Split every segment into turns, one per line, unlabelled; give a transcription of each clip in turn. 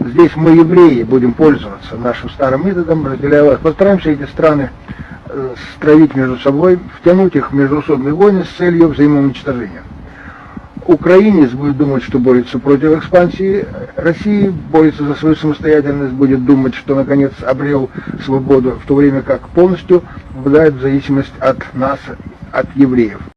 здесь мы, евреи, будем пользоваться нашим старым методом, разделяя. Постараемся эти страны э, стравить между собой, втянуть их в междуусобные войны с целью взаимоуничтожения. Украинец будет думать, что борется против экспансии России, борется за свою самостоятельность, будет думать, что наконец обрел свободу, в то время как полностью попадает в зависимость от нас, от евреев.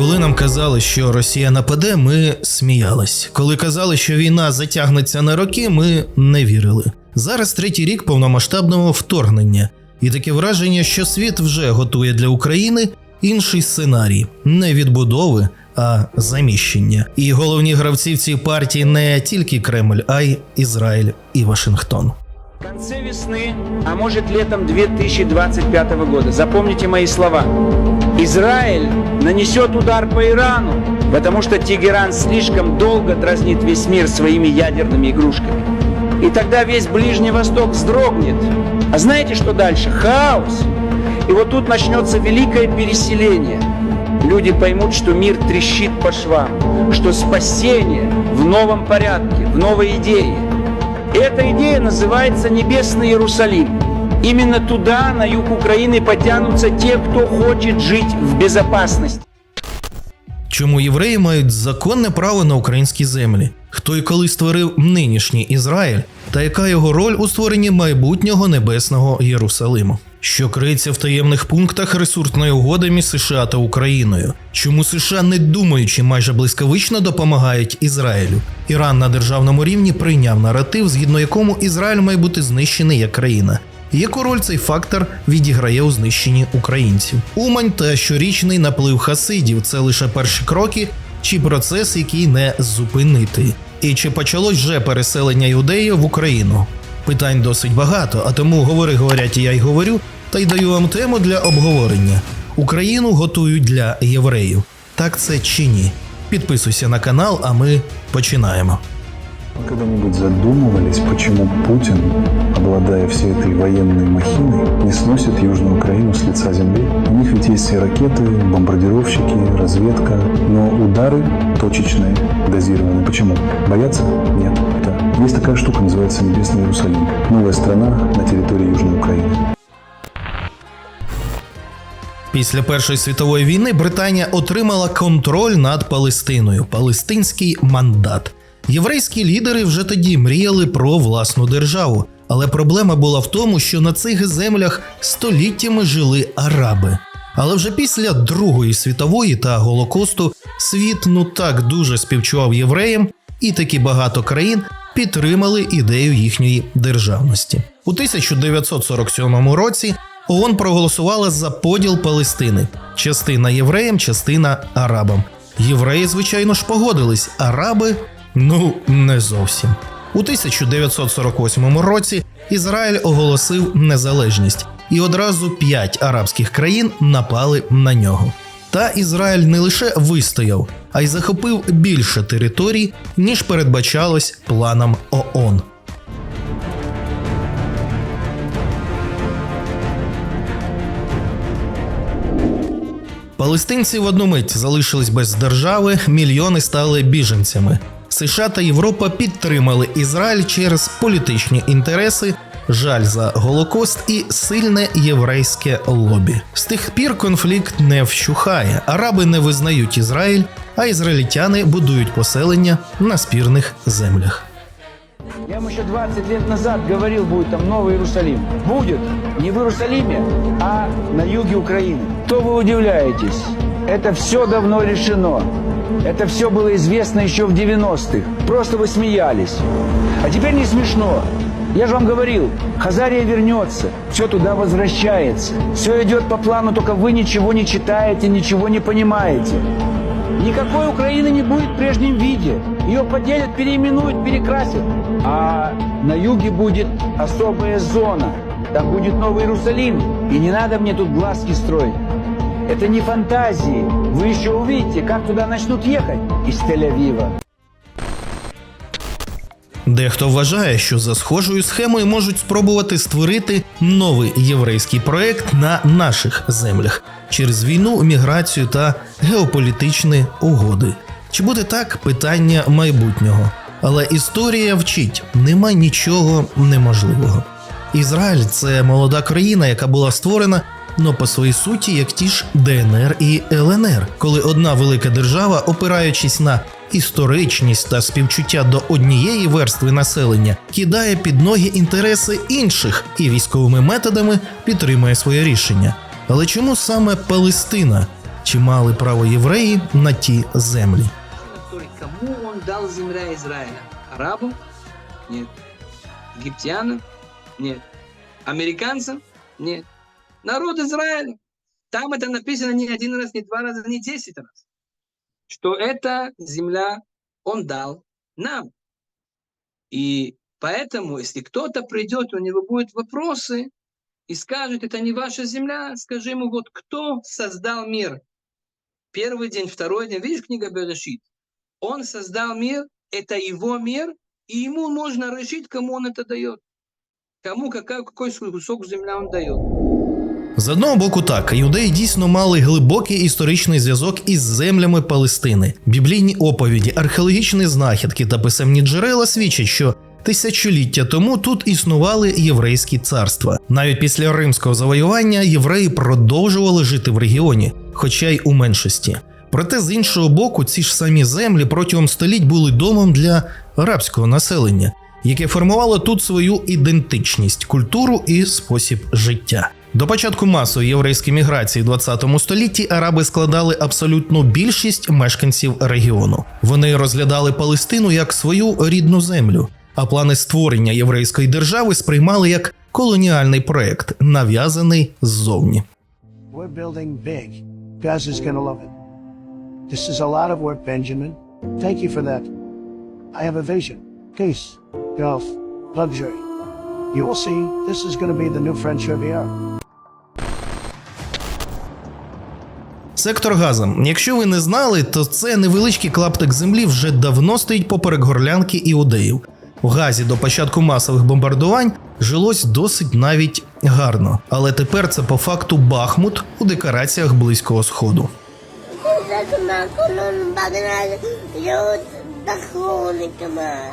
Коли нам казали, що Росія нападе, ми сміялись. Коли казали, що війна затягнеться на роки, ми не вірили. Зараз третій рік повномасштабного вторгнення, і таке враження, що світ вже готує для України інший сценарій не відбудови, а заміщення. І головні гравці в цій партії не тільки Кремль, а й Ізраїль і Вашингтон.
В конце весны, а может летом 2025 года, запомните мои слова, Израиль нанесет удар по Ирану, потому что Тегеран слишком долго дразнит весь мир своими ядерными игрушками. И тогда весь Ближний Восток вздрогнет. А знаете, что дальше? Хаос. И вот тут начнется великое переселение. Люди поймут, что мир трещит по швам, что спасение в новом порядке, в новой идее. Эта идея называется Небесный Иерусалим. Именно туда, на юг Украины, потянутся те, кто хочет жить в безопасности.
Чому євреї мають законне право на українські землі? Хто і коли створив нинішній Ізраїль, та яка його роль у створенні майбутнього небесного Єрусалиму? Що криється в таємних пунктах ресурсної угоди між США та Україною? Чому США, не думаючи, майже блискавично допомагають Ізраїлю? Іран на державному рівні прийняв наратив, згідно якому Ізраїль має бути знищений як країна. Яку роль цей фактор відіграє у знищенні українців? Умань та щорічний наплив хасидів це лише перші кроки, чи процес, який не зупинити? І чи почалось вже переселення юдеїв в Україну? Питань досить багато, а тому говори говорять, і я й говорю, та й даю вам тему для обговорення. Україну готують для євреїв. Так це чи ні? Підписуйся на канал, а ми починаємо.
Вы когда-нибудь задумывались, почему Путин, обладая всей этой военной махиной, не сносит Южную Украину с лица земли? У них ведь есть и ракеты, бомбардировщики, разведка, но удары точечные, дозированные. Почему? Боятся? Нет. Да. Есть такая штука, называется Небесный Иерусалим. Новая страна на территории Южной Украины.
Після Першої світової війни Британія отримала контроль над Палестиною, палестинський мандат. Єврейські лідери вже тоді мріяли про власну державу, але проблема була в тому, що на цих землях століттями жили араби. Але вже після Другої світової та Голокосту світ ну так дуже співчував євреям, і таки багато країн підтримали ідею їхньої державності. У 1947 році ООН проголосувала за поділ Палестини: частина євреям, частина арабам. Євреї, звичайно ж, погодились, араби ну не зовсім. У 1948 році Ізраїль оголосив незалежність, і одразу п'ять арабських країн напали на нього. Та Ізраїль не лише вистояв, а й захопив більше територій, ніж передбачалось планом ООН. Палестинці в одну мить залишились без держави, мільйони стали біженцями. США та Європа підтримали Ізраїль через політичні інтереси, жаль за Голокост і сильне єврейське лобі. З тих пір конфлікт не вщухає. Араби не визнають Ізраїль, а ізраїльтяни будують поселення на спірних землях.
Я вам еще 20 лет назад говорил, будет там Новый Иерусалим. Будет не в Иерусалиме, а на юге Украины. То вы удивляетесь? Это все давно решено. Это все было известно еще в 90-х. Просто вы смеялись. А теперь не смешно. Я же вам говорил, Хазария вернется, все туда возвращается. Все идет по плану, только вы ничего не читаете, ничего не понимаете. Никакой Украины не будет в прежнем виде. Ее поделят, переименуют, перекрасят. А на юге будет особая зона. Там будет Новый Иерусалим. И не надо мне тут глазки строить. Это не фантазии. Вы еще увидите, как туда начнут ехать из Тель-Авива.
Дехто вважає, що за схожою схемою можуть спробувати створити новий єврейський проект на наших землях через війну, міграцію та геополітичні угоди. Чи буде так питання майбутнього? Але історія вчить, нема нічого неможливого. Ізраїль це молода країна, яка була створена но по своїй суті, як ті ж ДНР і ЛНР, коли одна велика держава, опираючись на історичність та співчуття до однієї верстви населення, кидає під ноги інтереси інших і військовими методами підтримує своє рішення. Але чому саме Палестина? Чи мали право євреї на ті землі?
кому он дал земля Израиля? Арабам? Нет. Египтянам? Нет. Американцам? Нет. Народ Израиля. Там это написано не один раз, не два раза, не десять раз. Что эта земля он дал нам. И поэтому, если кто-то придет, у него будут вопросы, и скажет, это не ваша земля, скажи ему, вот кто создал мир? Первый день, второй день. Видишь книга Берешит? Он создал мир, это его мир, и ему можно решить, кому он это дает. Кому какой, какой кусок земля он дает.
З одного боку, так юдеї дійсно мали глибокий історичний зв'язок із землями Палестини. Біблійні оповіді, археологічні знахідки та писемні джерела свідчать, що тисячоліття тому тут існували єврейські царства. Навіть після римського завоювання євреї продовжували жити в регіоні, хоча й у меншості. Проте з іншого боку, ці ж самі землі протягом століть були домом для арабського населення, яке формувало тут свою ідентичність, культуру і спосіб життя. До початку масової єврейської міграції в 20 столітті араби складали абсолютну більшість мешканців регіону. Вони розглядали Палестину як свою рідну землю, а плани створення єврейської держави сприймали як колоніальний проект, нав'язаний ззовні.
This is a lot of work, Benjamin. Thank you for that. I golf, luxury. You will see, this is gonna be the new French Riviera.
Сектор Газа. Якщо ви не знали, то це невеличкий клаптик землі вже давно стоїть поперек горлянки іудеїв. В Газі до початку масових бомбардувань жилось досить навіть гарно, але тепер це по факту Бахмут у декораціях Близького Сходу.
كما كلهم بعدين يود دخلوني كمان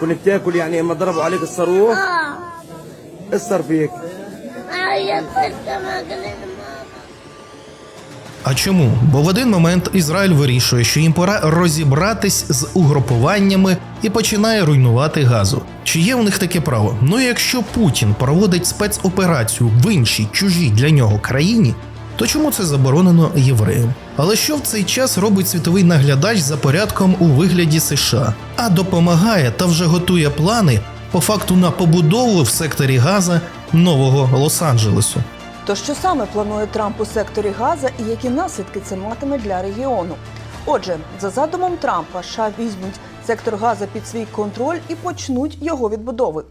كنت بتاكل يعني اما ضربوا عليك الصاروخ
اه
ايش صار فيك؟
а чому? Бо в один момент Ізраїль вирішує, що їм пора розібратись з угрупуваннями і починає руйнувати газу. Чи є у них таке право? Ну якщо Путін проводить спецоперацію в іншій чужій для нього країні, то чому це заборонено євреям? Але що в цей час робить світовий наглядач за порядком у вигляді США? А допомагає та вже готує плани по факту на побудову в секторі Газа нового Лос-Анджелесу.
То що саме планує Трамп у секторі Газа і які наслідки це матиме для регіону? Отже, за задумом Трампа, США візьмуть сектор Газа під свій контроль і почнуть його відбудови.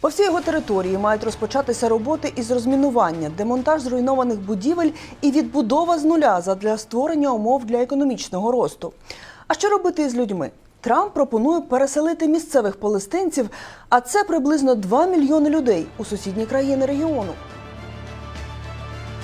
По всій його території мають розпочатися роботи із розмінування, демонтаж зруйнованих будівель і відбудова з нуля задля створення умов для економічного росту. А що робити із людьми? Трамп пропонує переселити місцевих палестинців, а це приблизно 2 мільйони людей у сусідні країни регіону.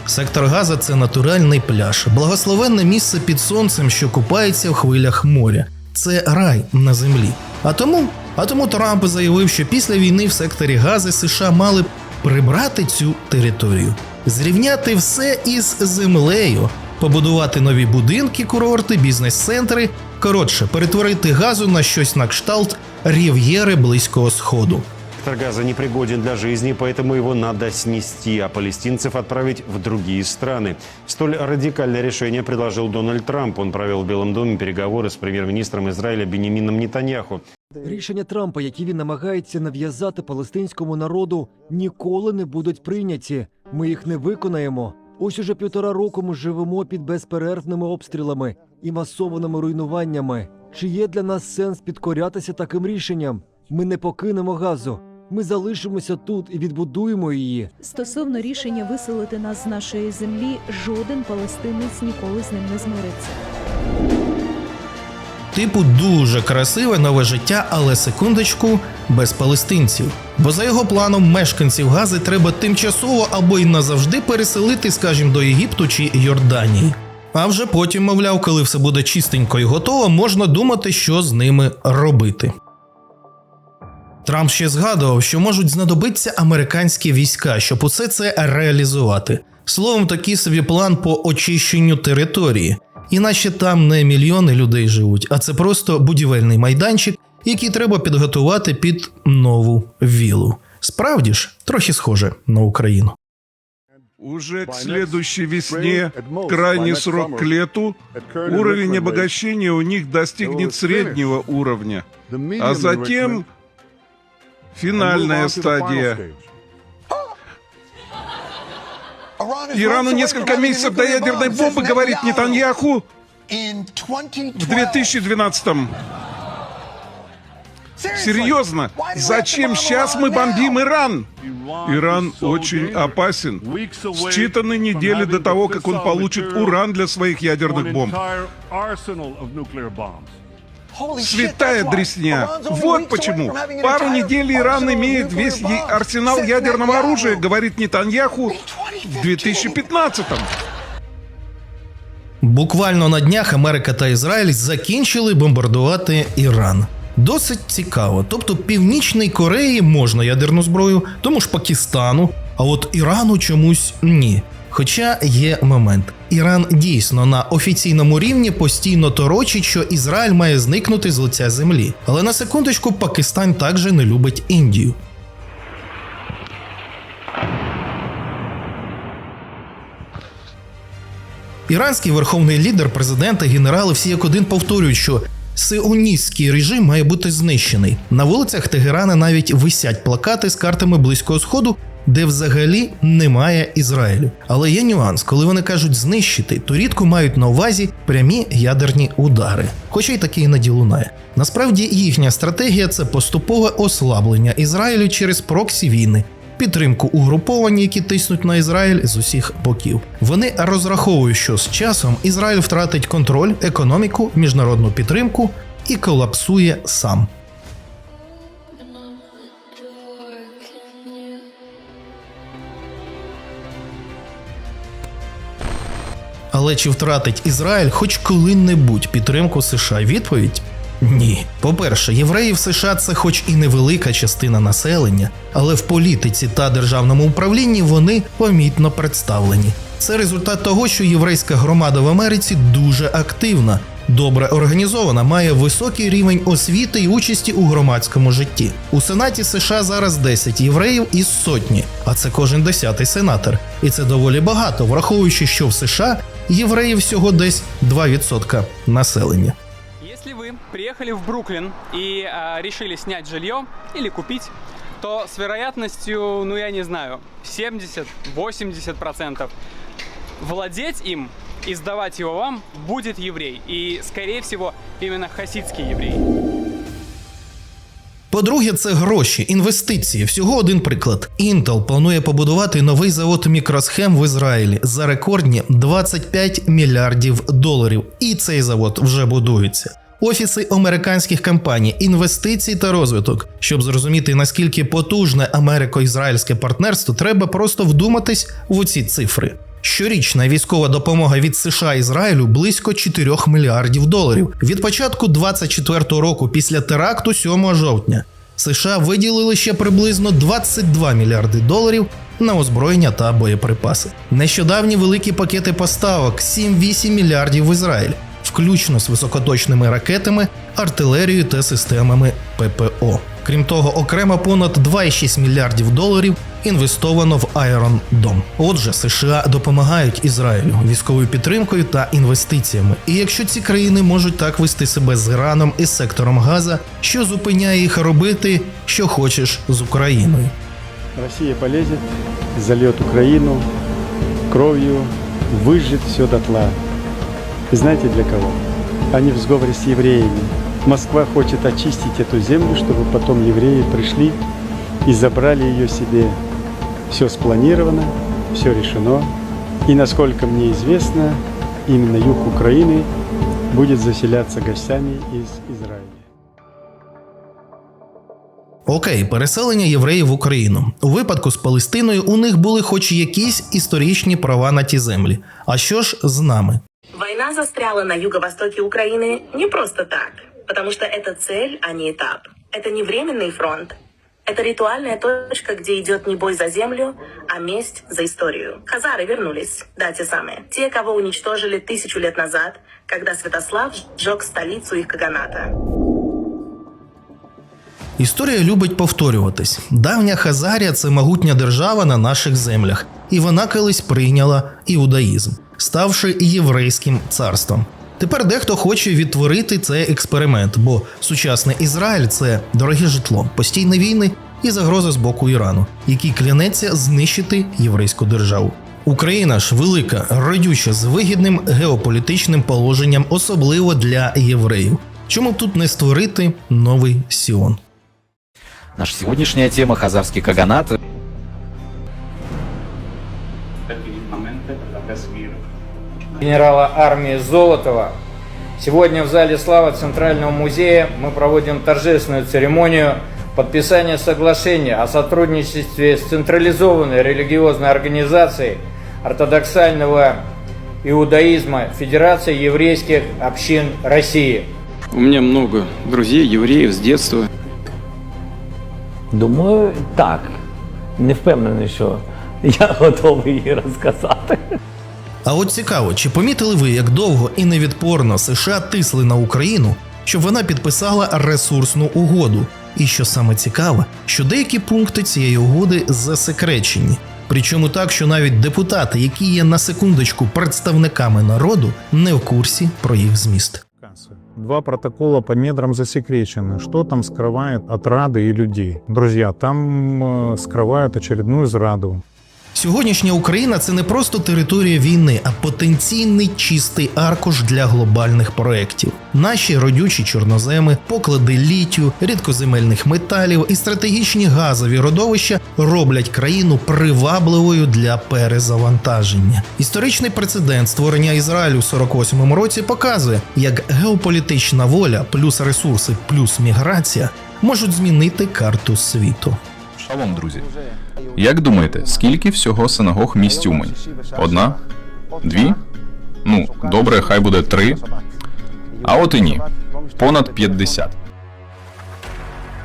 Сектор Газа це натуральний пляж, благословенне місце під сонцем, що купається в хвилях моря. Це рай на землі. А тому, а тому Трамп заявив, що після війни в секторі Гази США мали б прибрати цю територію, зрівняти все із землею, побудувати нові будинки, курорти, бізнес-центри. Коротше, перетворити газу на щось на кшталт рів'єри Близького Сходу.
Сектор газа непригоден для жизни, поэтому его надо снести, а палестинцев отправить в другие страны. Столь радикальное решение предложил Дональд Трамп. Он провел в Белом доме переговоры с премьер-министром Израиля Бенемином Нетаньяху.
Рішення Трампа, які він намагається нав'язати палестинському народу, ніколи не будуть прийняті. Ми їх не виконаємо. Ось уже півтора року ми живемо під безперервними обстрілами і масованими руйнуваннями. Чи є для нас сенс підкорятися таким рішенням? Ми не покинемо газу. Ми залишимося тут і відбудуємо її.
Стосовно рішення виселити нас з нашої землі, жоден палестинець ніколи з ним не змириться.
Типу дуже красиве нове життя, але секундочку без палестинців. Бо за його планом мешканців Гази треба тимчасово або й назавжди переселити, скажімо, до Єгипту чи Йорданії. А вже потім, мовляв, коли все буде чистенько і готово, можна думати, що з ними робити. Трамп ще згадував, що можуть знадобитися американські війська, щоб усе це реалізувати. Словом, такий собі план по очищенню території. Іначе там не мільйони людей живуть, а це просто будівельний майданчик, який треба підготувати під нову вілу. Справді ж, трохи схоже на Україну.
Уже к следующей весне, крайний срок к лету, уровень обогащения у них достигнет среднего уровня, а затем финальная стадия. Ирану несколько месяцев до ядерной бомбы, говорит Нетаньяху, в 2012-м. Серьезно, зачем сейчас мы бомбим Иран? Иран очень опасен. Считанные недели до того, как он получит уран для своих ядерных бомб. Святая дресня. Вот почему. Пару недель Иран имеет весь арсенал ядерного оружия, говорит Нетаньяху, в 2015-м.
Буквально на днях Америка та Ізраїль закінчили бомбардувати Іран. Досить цікаво. Тобто Північній Кореї можна ядерну зброю, тому ж Пакистану, а от Ірану чомусь ні. Хоча є момент. Іран дійсно на офіційному рівні постійно торочить, що Ізраїль має зникнути з лиця землі. Але на секундочку, Пакистан також не любить Індію. Іранський верховний лідер, президент та генерали всі як один повторюють, що сионістський режим має бути знищений. На вулицях Тегерана навіть висять плакати з картами Близького Сходу, де взагалі немає Ізраїлю. Але є нюанс, коли вони кажуть знищити, то рідко мають на увазі прямі ядерні удари. Хоча й таке іноді лунає. Насправді їхня стратегія це поступове ослаблення Ізраїлю через проксі війни, підтримку угруповань, які тиснуть на Ізраїль з усіх боків. Вони розраховують, що з часом Ізраїль втратить контроль, економіку, міжнародну підтримку і колапсує сам. Але чи втратить Ізраїль хоч коли-небудь підтримку США? Відповідь ні. По-перше, євреї в США це хоч і невелика частина населення, але в політиці та державному управлінні вони помітно представлені. Це результат того, що єврейська громада в Америці дуже активна, добре організована, має високий рівень освіти і участі у громадському житті. У Сенаті США зараз 10 євреїв із сотні, а це кожен десятий сенатор. І це доволі багато, враховуючи, що в США євреїв всього десь 2% населення.
Если вы приехали в Бруклин и а, решили снять жилье или купить, то с вероятностью, ну я не знаю, 70-80% владеть им и сдавать его вам будет еврей. И, скорее всего, именно хасидский еврей.
По-друге, це гроші, інвестиції. Всього один приклад. Intel планує побудувати новий завод мікросхем в Ізраїлі за рекордні 25 мільярдів доларів. І цей завод вже будується. Офіси американських компаній, інвестицій та розвиток. Щоб зрозуміти наскільки потужне америко-ізраїльське партнерство, треба просто вдуматись в оці цифри. Щорічна військова допомога від США Ізраїлю близько 4 мільярдів доларів. Від початку 24-го року, після теракту 7 жовтня, США виділили ще приблизно 22 мільярди доларів на озброєння та боєприпаси. Нещодавні великі пакети поставок 7-8 мільярдів в Ізраїль, включно з високоточними ракетами, артилерією та системами ППО. Крім того, окремо понад 2,6 мільярдів доларів інвестовано в Iron Dome. Отже, США допомагають Ізраїлю військовою підтримкою та інвестиціями. І якщо ці країни можуть так вести себе з Іраном і сектором Газа, що зупиняє їх робити, що хочеш з Україною.
Россия полезет, зальет Украину кровью, выжжет все дотла. И знаете для кого? Они в сговоре с евреями. Москва хочет очистить эту землю, чтобы потом евреи пришли и забрали ее себе. Все спланировано, все решено. И насколько мне известно, именно юг Украины будет заселяться гостями из Израиля.
Окей, переселення євреїв в Україну. У випадку з Палестиною у них були хоч якісь історичні права на ті землі. А що ж з нами?
Война застряла на юго-востоке Украины не просто так, потому что это цель, а не этап. Это не временный фронт, Это ритуальная точка, где идет не бой за землю, а месть за историю. Хазары вернулись, да, те самые. Те, кого уничтожили тысячу лет назад, когда Святослав сжег столицу их каганата.
Історія любить повторюватись. Давня Хазарія це могутня держава на наших землях, і вона колись прийняла іудаїзм, ставши єврейським царством. Тепер дехто хоче відтворити цей експеримент, бо сучасний Ізраїль це дороге житло, постійні війни і загроза з боку Ірану, який клянеться знищити єврейську державу. Україна ж велика, родюча з вигідним геополітичним положенням, особливо для євреїв. Чому тут не створити новий Сіон?
Наша сегодняшняя тема – Хазарский Каганат.
Генерала армии Золотова. Сегодня в зале славы Центрального музея мы проводим торжественную церемонию подписания соглашения о сотрудничестве с централизованной религиозной организацией ортодоксального иудаизма Федерации еврейских общин России.
У меня много друзей, евреев с детства.
Думаю, так. Не впевнений, що я готовий її розказати.
А от цікаво, чи помітили ви, як довго і невідпорно США тисли на Україну, щоб вона підписала ресурсну угоду? І що саме цікаве, що деякі пункти цієї угоди засекречені. Причому так, що навіть депутати, які є на секундочку представниками народу, не в курсі про їх зміст.
Два протокола по недрам засекречены. Что там скрывает от Рады и людей? Друзья, там э, скрывают очередную зраду.
Сьогоднішня Україна це не просто територія війни, а потенційний чистий аркуш для глобальних проєктів. Наші родючі чорноземи, поклади літію, рідкоземельних металів і стратегічні газові родовища роблять країну привабливою для перезавантаження. Історичний прецедент створення Ізраїлю в 48-му році показує, як геополітична воля, плюс ресурси, плюс міграція можуть змінити карту світу.
Шалом, друзі. Як думаєте, скільки всього синагог в Умань? Одна? Дві? Ну, добре, хай буде три. А от і ні. Понад 50.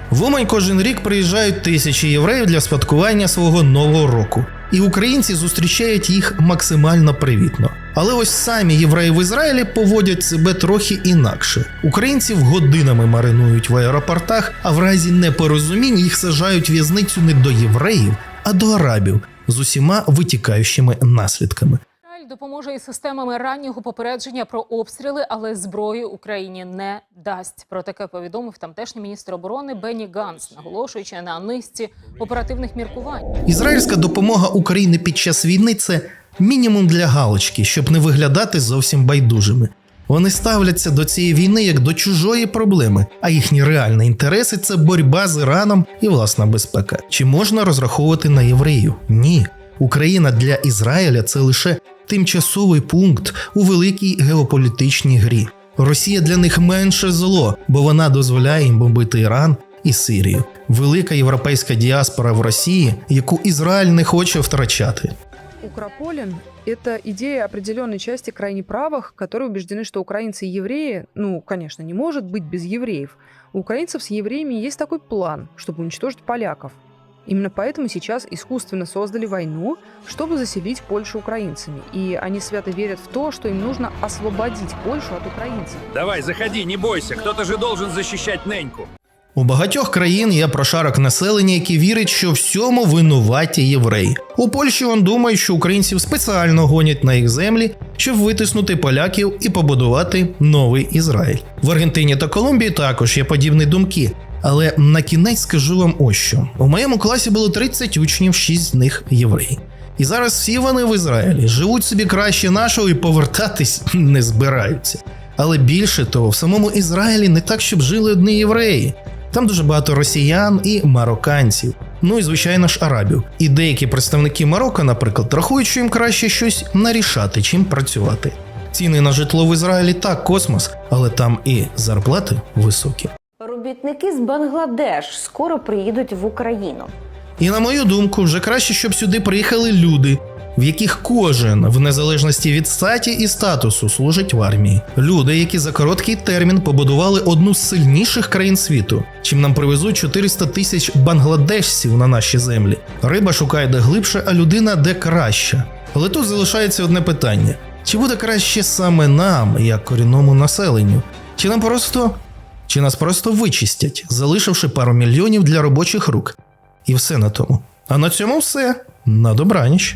В Умань кожен рік приїжджають тисячі євреїв для святкування свого нового року, і українці зустрічають їх максимально привітно. Але ось самі євреї в Ізраїлі поводять себе трохи інакше. Українців годинами маринують в аеропортах, а в разі непорозумінь їх сажають в'язницю не до євреїв, а до арабів з усіма витікаючими наслідками.
Допоможе із системами раннього попередження про обстріли, але зброї Україні не дасть. Про таке повідомив тамтешній міністр оборони Бенні Ганс, наголошуючи на низці оперативних міркувань.
Ізраїльська допомога Україні під час війни це мінімум для галочки, щоб не виглядати зовсім байдужими. Вони ставляться до цієї війни як до чужої проблеми, а їхні реальні інтереси це боротьба з Іраном і власна безпека. Чи можна розраховувати на євреїв? Ні. Україна для Ізраїля це лише тимчасовий пункт у великій геополітичній грі. Росія для них менше зло, бо вона дозволяє їм бомбити Іран і Сирію. Велика європейська діаспора в Росії, яку Ізраїль не хоче втрачати.
Укрополин – это идея определенной части крайне правых, которые убеждены, что украинцы и евреи, ну, конечно, не может быть без евреев. У украинцев с евреями есть такой план, чтобы уничтожить поляков. Именно поэтому сейчас искусственно создали войну, чтобы заселить Польшу украинцами. И они свято верят в то, что им нужно освободить Польшу от украинцев.
Давай, заходи, не бойся, кто-то же должен защищать неньку.
У багатьох країн є прошарок населення, які вірить, що всьому винуваті євреї. У Польщі он думає, що українців спеціально гонять на їх землі, щоб витиснути поляків і побудувати новий Ізраїль. В Аргентині та Колумбії також є подібні думки. Але на кінець скажу вам ось що: у моєму класі було 30 учнів, 6 з них євреї. І зараз всі вони в Ізраїлі живуть собі краще нашого і повертатись не збираються. Але більше того, в самому Ізраїлі не так, щоб жили одні євреї. Там дуже багато росіян і марокканців, ну і звичайно ж арабів. І деякі представники Марокко, наприклад, рахують, що їм краще щось нарішати, чим працювати. Ціни на житло в Ізраїлі так космос, але там і зарплати високі.
Робітники з Бангладеш скоро приїдуть в Україну.
І на мою думку, вже краще, щоб сюди приїхали люди, в яких кожен, в незалежності від статі і статусу, служить в армії. Люди, які за короткий термін побудували одну з сильніших країн світу, чим нам привезуть 400 тисяч бангладешців на наші землі. Риба шукає де глибше, а людина де краще. Але тут залишається одне питання: чи буде краще саме нам, як корінному населенню? Чи нам просто чи нас просто вичистять, залишивши пару мільйонів для робочих рук? І все на тому. А на цьому все. На добраніч.